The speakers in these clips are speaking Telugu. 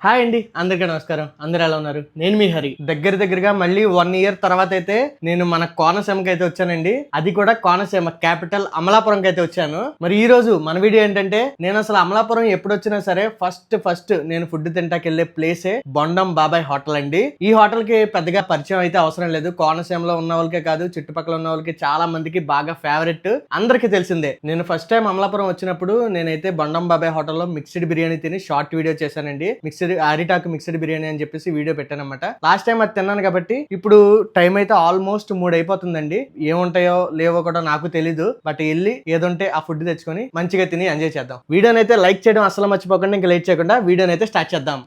హాయ్ అండి అందరికీ నమస్కారం అందరు ఎలా ఉన్నారు నేను మీ హరి దగ్గర దగ్గరగా మళ్ళీ వన్ ఇయర్ తర్వాత అయితే నేను మన కోనసీమకి అయితే వచ్చానండి అది కూడా కోనసీమ క్యాపిటల్ అమలాపురంకి అయితే వచ్చాను మరి ఈ రోజు మన వీడియో ఏంటంటే నేను అసలు అమలాపురం ఎప్పుడు వచ్చినా సరే ఫస్ట్ ఫస్ట్ నేను ఫుడ్ తింటాకి వెళ్ళే ప్లేసే బొండం బాబాయ్ హోటల్ అండి ఈ హోటల్కి పెద్దగా పరిచయం అయితే అవసరం లేదు కోనసీమలో ఉన్న వాళ్ళకే కాదు చుట్టుపక్కల ఉన్న వాళ్ళకి చాలా మందికి బాగా ఫేవరెట్ అందరికీ తెలిసిందే నేను ఫస్ట్ టైం అమలాపురం వచ్చినప్పుడు నేనైతే బొండం బాబాయ్ హోటల్లో మిక్స్డ్ బిర్యానీ తిని షార్ట్ వీడియో చేశానండి. మిక్స్డ్ అరిటాక్ మిక్స్డ్ బిర్యానీ అని చెప్పేసి వీడియో పెట్టానమాట లాస్ట్ టైం అది తిన్నాను కాబట్టి ఇప్పుడు టైం అయితే ఆల్మోస్ట్ మూడు అయిపోతుందండి. ఏముంటాయో లేవో కూడా నాకు తెలీదు. బట్ వెళ్ళి ఏదుంటే ఆ ఫుడ్ తెచ్చుకొని మంచిగా తిని ఎంజాయ్ చేద్దాం. వీడియోని అయితే లైక్ చేయడం అసలు మర్చిపోకుండా. ఇంకా లేట్ చేయకుండా వీడియోని అయితే స్టార్ట్ చేద్దాం.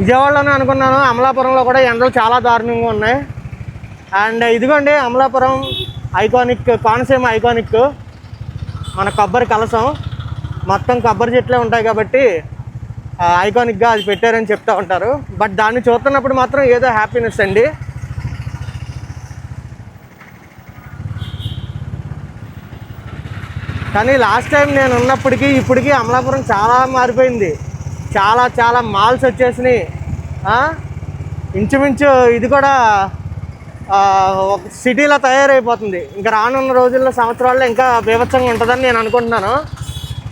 విజయవాడలోనే అనుకున్నాను. అమలాపురంలో కూడా ఎండలు చాలా దారుణంగా ఉన్నాయి. అండ్ ఇదిగోండి అమలాపురం ఐకానిక్ కోనసీమ ఐకానిక్ మన కొబ్బరి కలసం మొత్తం కొబ్బరి చెట్లే ఉంటాయి కాబట్టి ఐకానిక్గా అది పెట్టారని చెప్తూ ఉంటారు. బట్ దాన్ని చూస్తున్నప్పుడు మాత్రం ఏదో హ్యాపీనెస్ అండి. కానీ లాస్ట్ టైం నేను ఉన్నప్పటికీ ఇప్పటికీ అమలాపురం చాలా మారిపోయింది. చాలా చాలా మాల్స్ వచ్చేసినాయి. ఇంచుమించు ఇది కూడా ఒక సిటీలో తయారైపోతుంది. ఇంకా రానున్న రోజుల్లో సంవత్సరాల్లో ఇంకా బీభత్సంగా ఉంటుందని నేను అనుకుంటున్నాను.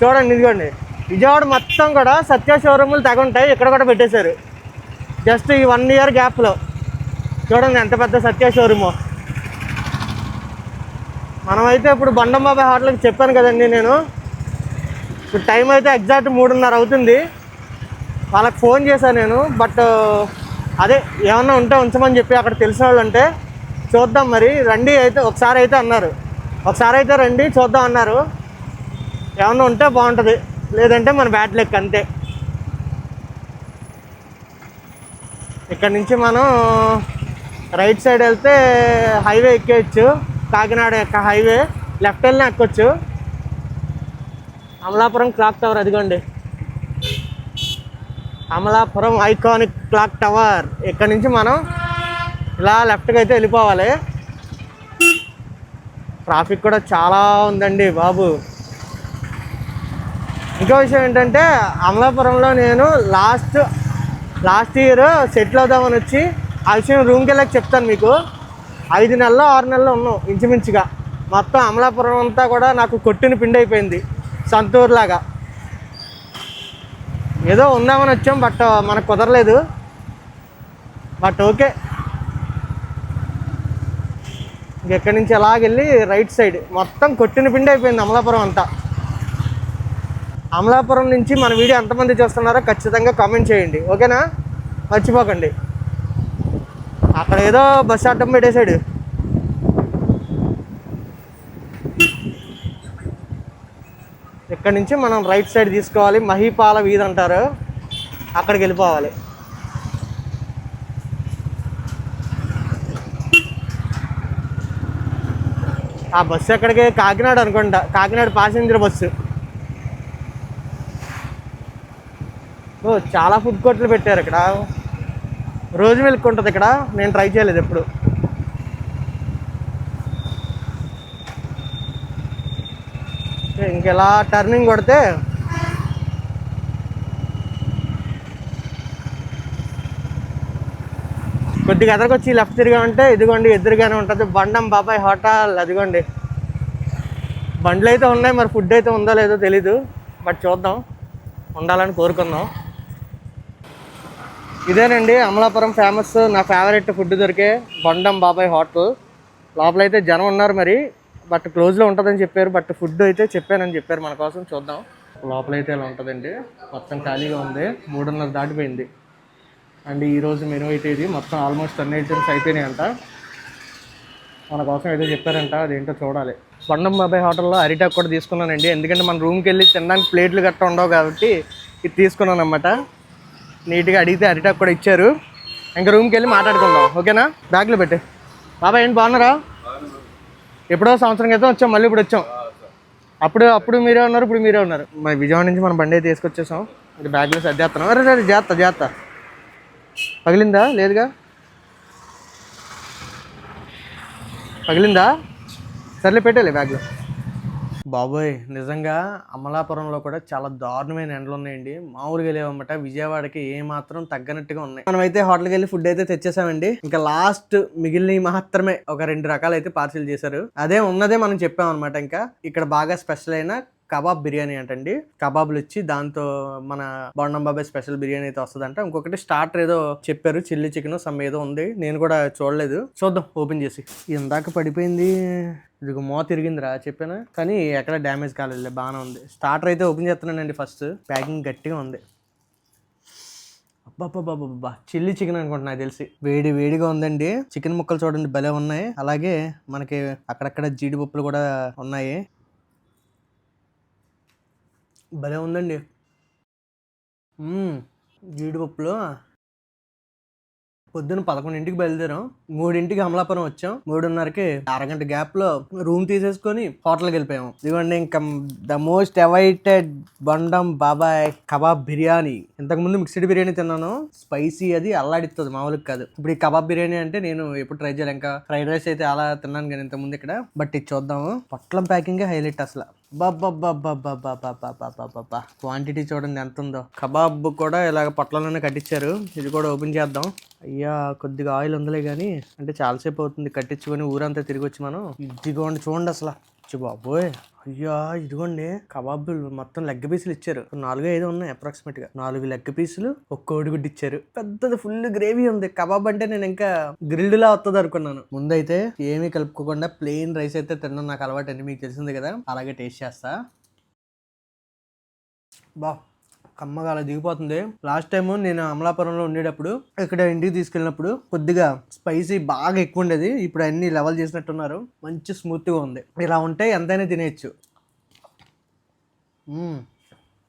చూడండి ఇదిగోండి. విజయవాడ మొత్తం కూడా సత్య షోరూములు తెగ ఉంటాయి. ఇక్కడ కూడా పెట్టేశారు. జస్ట్ ఈ వన్ ఇయర్ గ్యాప్లో. చూడండి ఎంత పెద్ద సత్య షోరూమో. మనమైతే ఇప్పుడు బండం హోటల్కి చెప్పాను కదండి నేను. ఇప్పుడు టైం అయితే ఎగ్జాక్ట్ మూడున్నర అవుతుంది. వాళ్ళకి ఫోన్ చేశాను నేను. బట్ అదే ఏమన్నా ఉంటే ఉంచమని చెప్పి అక్కడ తెలిసిన వాళ్ళు ఉంటే చూద్దాం మరి. రండి అయితే ఒకసారి అయితే అన్నారు. ఒకసారి అయితే రండి చూద్దాం అన్నారు. ఏమన్నా ఉంటే బాగుంటుంది. లేదంటే మన బ్యాట్ లెక్క అంతే. ఇక్కడ నుంచి మనం రైట్ సైడ్ వెళ్తే హైవే ఎక్కేయచ్చు. కాకినాడ యొక్క హైవే. లెఫ్ట్ వెళ్ళిన ఎక్కొచ్చు. అమలాపురం క్లాక్ టవర్ అదిగోండి. Amalapuram iconic clock tower. ఇక్కడ నుంచి మనం ఇలా లెఫ్ట్కి అయితే వెళ్ళిపోవాలి. ట్రాఫిక్ కూడా చాలా ఉందండి బాబు. ఇంకో విషయం ఏంటంటే అమలాపురంలో నేను లాస్ట్ లాస్ట్ ఇయర్ సెటిల్ అవుదామని వచ్చి ఆ విషయం రూమ్కి వెళ్ళాక చెప్తాను మీకు. ఐదు నెలలు ఆరు నెలలు ఉన్నాం ఇంచుమించుగా. మొత్తం అమలాపురం అంతా కూడా నాకు కొట్టిన పిండి అయిపోయింది సంతూరులాగా ఏదో ఉందామని వచ్చాం బట్ మనకు కుదరలేదు. But okay. ఎక్కడి నుంచి ఎలాగెళ్ళి రైట్ సైడ్. మొత్తం కొట్టిన పిండి అయిపోయింది అమలాపురం అంతా. అమలాపురం నుంచి మన వీడియో ఎంతమంది చూస్తున్నారో ఖచ్చితంగా కామెంట్ చేయండి. ఓకేనా? మర్చిపోకండి. అక్కడ ఏదో బస్ అడ్డం పెట్టేశాడు. ఇక్కడ నుంచి మనం రైట్ సైడ్ తీసుకోవాలి. మహీపాల వీధి అంటారు. అక్కడికి వెళ్ళిపోవాలి. ఆ బస్సు ఎక్కడికి? కాకినాడ అనుకుంటా. Kakinada passenger bus. ఓ చాలా ఫుడ్ కోర్ట్లు పెట్టారు ఇక్కడ. రోజు మిల్క్ ఉంటుంది ఇక్కడ. నేను ట్రై చేయలేదు ఎప్పుడు. ఇంకెలా టర్నింగ్ కొడితే? కొద్దిగా ఎదరికొచ్చి లెఫ్ట్ తిరిగామంటే ఇదిగోండి ఎదురుగానే ఉంటుంది బండం బాబాయ్ హోటల్ అదిగోండి. బండ్లు అయితే ఉన్నాయి మరి ఫుడ్ అయితే ఉందో లేదో తెలీదు. బట్ చూద్దాం. ఉండాలని కోరుకుందాం. ఇదేనండి అమలాపురం ఫేమస్ నా ఫేవరెట్ ఫుడ్ దొరికే బండం బాబాయ్ హోటల్ లోపల అయితే జనం ఉన్నారు మరి బట్ క్లోజ్లో ఉంటుందని చెప్పారు బట్ ఫుడ్ అయితే చెప్పానని చెప్పారు మన కోసం చూద్దాం. లోపల అయితే ఇలా ఉంటుందండి. మొత్తం ఖాళీగా ఉంది. మూడున్నర దాటిపోయింది. అండ్ ఈరోజు మెనూ అయితే ఇది. మొత్తం ఆల్మోస్ట్ అన్ని ఐటమ్స్ అయిపోయినాయంట. అంట మన కోసం అయితే చెప్పారంట అదేంటో చూడాలి. బండం బాబాయ్ హోటల్లో అరిటాక్ కూడా తీసుకున్నానండి. ఎందుకంటే మన రూమ్కి వెళ్ళి తినడానికి ప్లేట్లు గట్ట ఉండవు కాబట్టి ఇది తీసుకున్నాను అన్నమాట నీట్గా అడిగితే అరిటాక్ కూడా ఇచ్చారు. ఇంకా రూమ్కి వెళ్ళి మాట్లాడుకుందాం. ఓకేనా? బ్యాగ్లో పెట్టే. బాబాయ్ ఏంటి బాగున్నారా? ఎప్పుడో సంవత్సరం క్రితం వచ్చాం మళ్ళీ ఇప్పుడు వచ్చాం. అప్పుడు అప్పుడు మీరే ఉన్నారు ఇప్పుడు మీరే ఉన్నారు. మరి విజయవాడ నుంచి మనం బండి అయితే తీసుకొచ్చేసాం. ఇంకా బ్యాగ్లో సర్దేస్తున్నాం అరే సరే జాగ్రత్త జాగ్రత్త. పగిలిందా? లేదుగా? పగిలిందా? సర్లే పెట్టాలి బ్యాగ్లో బాబోయ్! నిజంగా అమలాపురంలో కూడా చాలా దారుణమైన ఎండలు ఉన్నాయండి మామూలుగా లేవన్నమాట విజయవాడకి ఏ మాత్రం తగ్గనట్టుగా ఉన్నాయి. మనం అయితే హోటల్కి వెళ్ళి ఫుడ్ అయితే తెచ్చేసామండి. ఇంకా లాస్ట్ మిగిలినవి మాత్రమే ఒక రెండు రకాలు అయితే పార్సిల్ చేశారు. అదే ఉన్నదే మనం చెప్పాం అనమాట ఇంకా. ఇక్కడ బాగా స్పెషల్ అయిన కబాబ్ బిర్యానీ అంటండి. కబాబ్లు ఇచ్చి దాంతో మన బొండం బాబాయ్ స్పెషల్ బిర్యానీ అయితే వస్తుందంట. ఇంకొకటి స్టార్టర్ ఏదో చెప్పారు చిల్లీ చికెన్ సమ్ ఏదో ఉంది. నేను కూడా చూడలేదు. చూద్దాం ఓపెన్ చేసి. ఇందాక పడిపోయింది. ఇది మో తిరిగిందిరా చెప్పాను. కానీ ఎక్కడ డ్యామేజ్ కాలేదు బాగానే ఉంది. స్టార్టర్ అయితే ఓపెన్ చేస్తున్నానండి ఫస్ట్. ప్యాకింగ్ గట్టిగా ఉంది. అబ్బాబ్బాబ్బా చిల్లీ చికెన్ అనుకుంటున్నా నాకు తెలిసి. వేడి వేడిగా ఉందండి. చికెన్ ముక్కలు చూడండి భలే ఉన్నాయి. అలాగే మనకి అక్కడక్కడ జీడిపప్పులు కూడా ఉన్నాయి. భలే ఉందండి. జీడిపప్పులో పొద్దున్న పదకొండింటికి బయలుదేరాం. మూడింటికి అమలాపురం వచ్చాం. మూడున్నరకి అరగంట గ్యాప్లో రూమ్ తీసేసుకొని హోటల్కి వెళ్ళిపోయాము ఇదిగోండి ఇంకా ద మోస్ట్ అవైటెడ్ బండం బాబాయ్ కబాబ్ బిర్యానీ. ఇంతకుముందు మిక్స్డ్ బిర్యానీ తిన్నాను. స్పైసీ అది అల్లాడిస్తుంది మామూలుగా కాదు. ఇప్పుడు ఈ కబాబ్ బిర్యానీ అంటే నేను ఎప్పుడు ట్రై చేయాలి ఇంకా ఫ్రైడ్ రైస్ అయితే అలా తిన్నాను కానీ ఇంతకుముందు ఇక్కడ. బట్ ఇది చూద్దాము. పొట్లం ప్యాకింగ్ హైలైట్ అసలు. బాబ్బా క్వాంటిటీ చూడండి ఎంత ఉందో కబాబ్ కూడా ఇలాగ పొట్లలోనే కట్టించారు ఇది కూడా ఓపెన్ చేద్దాం అయ్యా కొద్దిగా ఆయిల్ ఉందిలే కానీ అంటే చాలాసేపు అవుతుంది కట్టించుకొని ఊరంతా తిరిగి వచ్చి మనం ఇదిగోండి చూడండి అసలు చి బాబోయ్ అయ్యా ఇదిగోండి. కబాబులు మొత్తం లెగ్ పీసులు ఇచ్చారు. నాలుగు ఐదు ఉన్నాయి అప్రాక్సిమేట్గా. నాలుగు లెగ్ పీసులు ఒక కోడిగుడ్డు ఇచ్చారు. పెద్దది ఫుల్ గ్రేవీ ఉంది. కబాబ్ అంటే నేను ఇంకా గ్రిల్డ్ లా వస్తుంది అనుకున్నాను. ముందైతే ఏమీ కలుపుకోకుండా ప్లెయిన్ రైస్ అయితే తినడం నాకు అలవాటు అండి మీకు తెలిసింది కదా. అలాగే టేస్ట్ చేస్తా. బా. కమ్మగా అలా దిగిపోతుంది. లాస్ట్ టైం నేను అమలాపురంలో ఉండేటప్పుడు ఇక్కడ ఇంటికి తీసుకెళ్ళినప్పుడు కొద్దిగా స్పైసీ బాగా ఎక్కువ ఉండేది. ఇప్పుడు అన్ని లెవెల్ చేసినట్టున్నారు. మంచి స్మూత్గా ఉంది. ఇలా ఉంటే ఎంతైనా తినేయచ్చు. ఇవ్వండి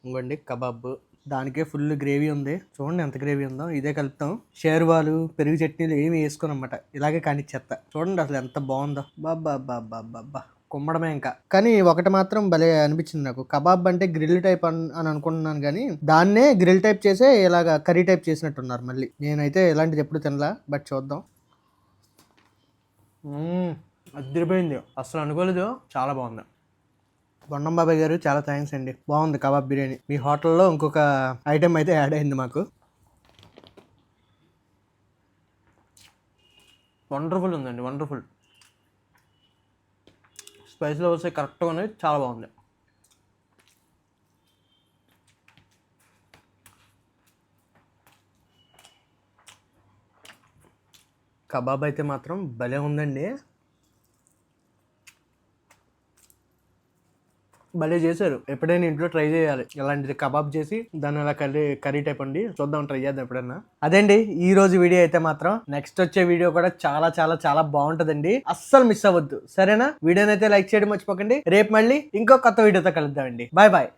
ఇంకోండి కబాబ్. దానికే ఫుల్ గ్రేవీ ఉంది. చూడండి ఎంత గ్రేవీ ఉందో. ఇదే కలుపుతాం. షేర్వాలు పెరుగు చట్నీలు ఏమి వేసుకోనమాట ఇలాగే కానిచ్చేస్తా చూడండి అసలు ఎంత బాగుందో. బాబా బాబా బాబా కుమ్మడమే ఇంకా. కానీ ఒకటి మాత్రం భలే అనిపించింది నాకు. కబాబ్ అంటే గ్రిల్ టైప్ అని అని అనుకుంటున్నాను కానీ దాన్నే గ్రిల్ టైప్ చేసే ఇలాగ కర్రీ టైప్ చేసినట్టున్నారు మళ్ళీ. నేనైతే ఇలాంటిది ఎప్పుడు తినలా బట్ చూద్దాం. మ్మ్. అదిరిపోయింది. అసలు అనుకోలేదు. చాలా బాగుంది. బొండం బాబాయ్ గారు చాలా థ్యాంక్స్ అండి. బాగుంది కబాబ్ బిర్యానీ. మీ హోటల్లో ఇంకొక ఐటెం అయితే యాడ్ అయింది మాకు. వండర్ఫుల్ ఉందండి వండర్ఫుల్. స్పైస్ లెవెల్స్ కరెక్ట్గా ఉన్నాయి. చాలా బాగుంది. కబాబ్ అయితే మాత్రం భలే ఉందండి. భలే చేశారు. ఎప్పుడైనా ఇంట్లో ట్రై చేయాలి. ఇలాంటిది కబాబ్ చేసి దాన్ని అలా కర్రీ కర్రీ టైప్ అండి చూద్దాం ట్రై చేద్దాం ఎప్పుడైనా అదండి ఈ రోజు వీడియో అయితే మాత్రం. నెక్స్ట్ వచ్చే వీడియో కూడా చాలా చాలా చాలా బాగుంటదండి. అస్సలు మిస్ అవ్వద్దు. సరేనా? వీడియోని అయితే లైక్ చేయడం మర్చిపోకండి. రేపు మళ్ళీ ఇంకో కొత్త వీడియోతో కలుద్దామండి. Bye bye